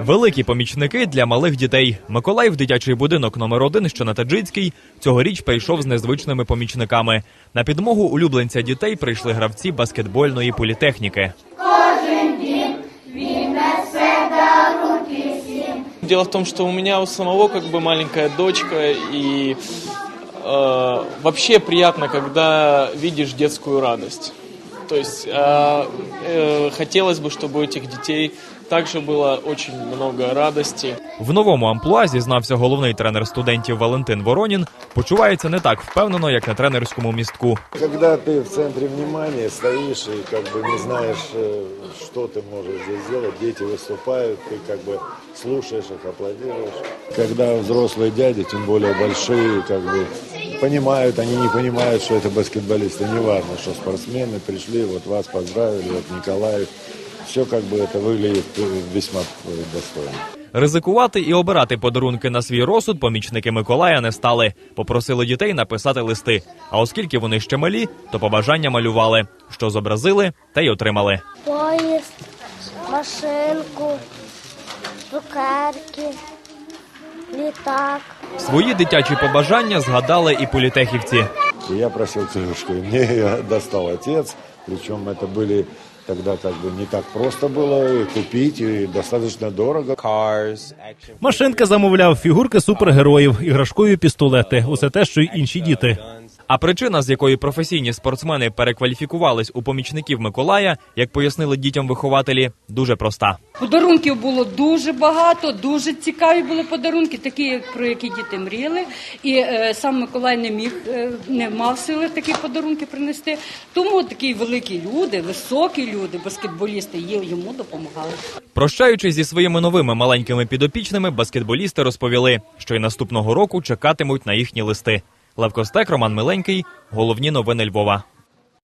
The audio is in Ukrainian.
Великі помічники для малих дітей. Миколаїв дитячий будинок номер 1 що на Таджицькій, цьогоріч прийшов з незвичними помічниками. На підмогу улюбленця дітей прийшли гравці баскетбольної політехніки. Дело в том, что у меня у самого как бы маленькая дочка, и э, вообще приятно, когда видишь детскую радость. То есть э, э, хотелось бы, чтобы у этих детей также было очень много радости. В новому амплуа зізнався головний тренер студентів Валентин Воронін. Почувається не так впевнено, як на тренерському містку. Когда ты в центре внимания стоишь и как бы не знаешь, э, что ты можешь здесь сделать, дети выступают, ты как бы слушаешь их, аплодируешь. Когда взрослые дяди, тем более большие, как бы понимают, они не понимают, что это баскетболисты, неважно, что спортсмены пришли, вот вас поздравили, вот Николаев. Все как бы это выглядит э, весьма э, достойно. Ризикувати і обирати подарунки на свій розсуд помічники Миколая не стали. Попросили дітей написати листи. А оскільки вони ще малі, то побажання малювали. Що зобразили, те й отримали. поїзд, машинку, цукерки, літак. Свої дитячі побажання згадали і політехівці. И я просил крышку, и мне ее достал отец. Причем это были тогда как бы не так просто было и купить, и достаточно дорого. Машинка замовляв фігурки супергероїв, іграшкові пістолети, усе те, що й інші діти. А причина, з якої професійні спортсмени перекваліфікувались у помічників Миколая, як пояснили дітям вихователі, дуже проста. Подарунків було дуже багато, дуже цікаві були подарунки, такі, про які діти мріяли. І е, сам Миколай не міг, е, не мав сили такі подарунки принести. Тому такі великі люди, високі люди, баскетболісти є, йому допомагали. Прощаючись зі своїми новими маленькими підопічними, баскетболісти розповіли, що й наступного року чекатимуть на їхні листи. Лев Костек, Роман Миленький. Головні новини Львова.